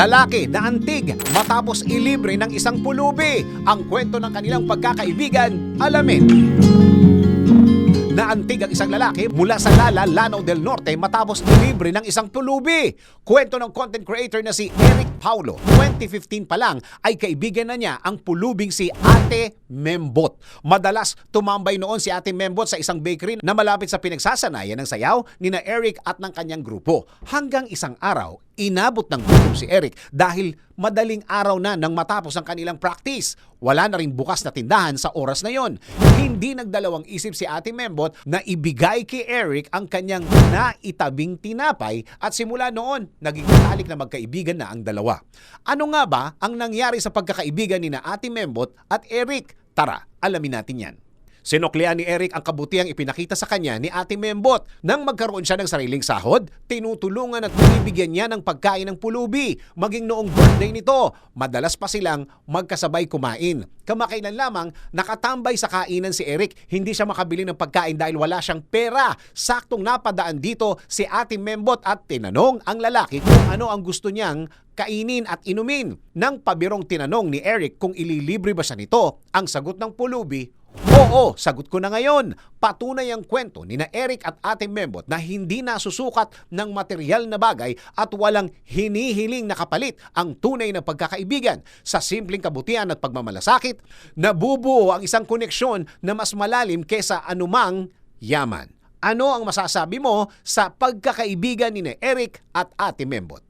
Lalaki na antig matapos ilibre ng isang pulubi. Ang kwento ng kanilang pagkakaibigan, alamin. Naantig ang isang lalaki mula sa Lala, Lanao del Norte matapos ilibre ng isang pulubi. Kwento ng content creator na si Eric Paulo, 2015 pa lang ay kaibigan na niya ang pulubing si Ate Membot. Madalas tumambay noon si Ate Membot sa isang bakery na malapit sa pinagsasanayan ng sayaw ni na Eric at ng kanyang grupo. Hanggang isang araw, inabot ng gutom si Eric dahil madaling araw na nang matapos ang kanilang practice. Wala na rin bukas na tindahan sa oras na yon. Hindi nagdalawang isip si Ate Membot na ibigay kay Eric ang kanyang naitabing tinapay at simula noon, naging matalik na magkaibigan na ang dalawa. Ano nga ba ang nangyari sa pagkakaibigan ni na Ate Membot at Eric? Tara, alamin natin yan. Sinuklian ni Eric ang kabutihang ipinakita sa kanya ni Ate Membot. Nang magkaroon siya ng sariling sahod, tinutulungan at binibigyan niya ng pagkain ng pulubi. Maging noong birthday nito, madalas pa silang magkasabay kumain. Kamakailan lamang, nakatambay sa kainan si Eric. Hindi siya makabili ng pagkain dahil wala siyang pera. Saktong napadaan dito si Ate Membot at tinanong ang lalaki kung ano ang gusto niyang kainin at inumin. Nang pabirong tinanong ni Eric kung ililibre ba siya nito, ang sagot ng pulubi, Oo, sagot ko na ngayon. Patunay ang kwento ni na Eric at Ate Membot na hindi nasusukat ng material na bagay at walang hinihiling na kapalit ang tunay na pagkakaibigan. Sa simpleng kabutihan at pagmamalasakit, nabubuo ang isang koneksyon na mas malalim kesa anumang yaman. Ano ang masasabi mo sa pagkakaibigan ni na Eric at Ate Membot?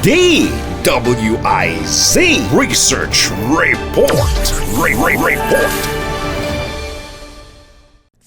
DWIZ Research Report. Re- Re- Report.